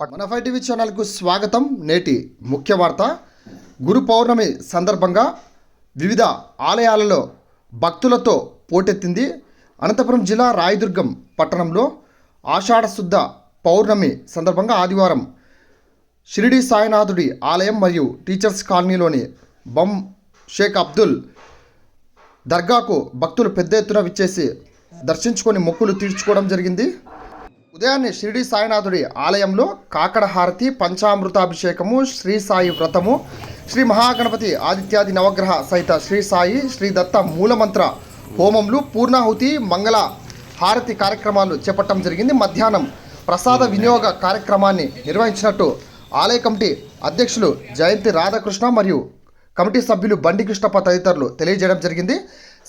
మనఫై TV ఛానల్కు స్వాగతం. నేటి ముఖ్య వార్త. గురు పౌర్ణమి సందర్భంగా వివిధ ఆలయాలలో భక్తులతో పోటెత్తింది అనంతపురం జిల్లా రాయదుర్గం పట్టణంలో ఆషాఢశుద్ధ పౌర్ణమి సందర్భంగా ఆదివారం షిరిడి సాయినాథుడి ఆలయం మరియు టీచర్స్ కాలనీలోని బం షేక్ అబ్దుల్ దర్గాకు భక్తులు పెద్ద ఎత్తున విచ్చేసి దర్శించుకొని మొక్కులు తీర్చుకోవడం జరిగింది. ఉదయాన్నే షిరిడి సాయినాథుడి ఆలయంలో కాకడ హారతి పంచామృతాభిషేకము శ్రీ సాయి వ్రతము శ్రీ మహాగణపతి ఆదిత్యాది నవగ్రహ సహిత శ్రీ సాయి శ్రీ దత్త మూలమంత్ర హోమంలు పూర్ణాహుతి మంగళ హారతి కార్యక్రమాలు చేపట్టడం జరిగింది. మధ్యాహ్నం ప్రసాద వినియోగ కార్యక్రమాన్ని నిర్వహించినట్టు ఆలయ కమిటీ అధ్యక్షులు జయంతి రాధాకృష్ణ మరియు కమిటీ సభ్యులు బండి కృష్ణప్ప తదితరులు తెలియజేయడం జరిగింది.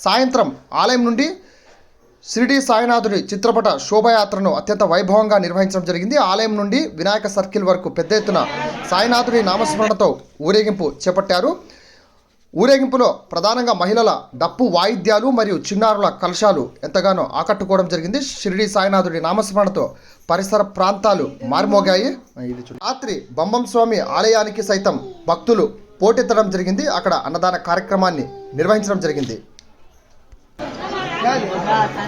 సాయంత్రం ఆలయం నుండి షిరిడి సాయినాథుడి చిత్రపట శోభయాత్రను అత్యంత వైభవంగా నిర్వహించడం జరిగింది. ఆలయం నుండి వినాయక సర్కిల్ వరకు పెద్ద ఎత్తున సాయినాథుడి నామస్మరణతో ఊరేగింపు చేపట్టారు. ఊరేగింపులో ప్రధానంగా మహిళల డప్పు వాయిద్యాలు మరియు చిన్నారుల కలశాలు ఎంతగానో ఆకట్టుకోవడం జరిగింది. షిరిడి సాయినాథుడి నామస్మరణతో పరిసర ప్రాంతాలు మారుమోగాయి. రాత్రి బొమ్మం స్వామి ఆలయానికి సైతం భక్తులు పోటెత్తడం జరిగింది. అక్కడ అన్నదాన కార్యక్రమాన్ని నిర్వహించడం జరిగింది. Obrigado. Tá, tá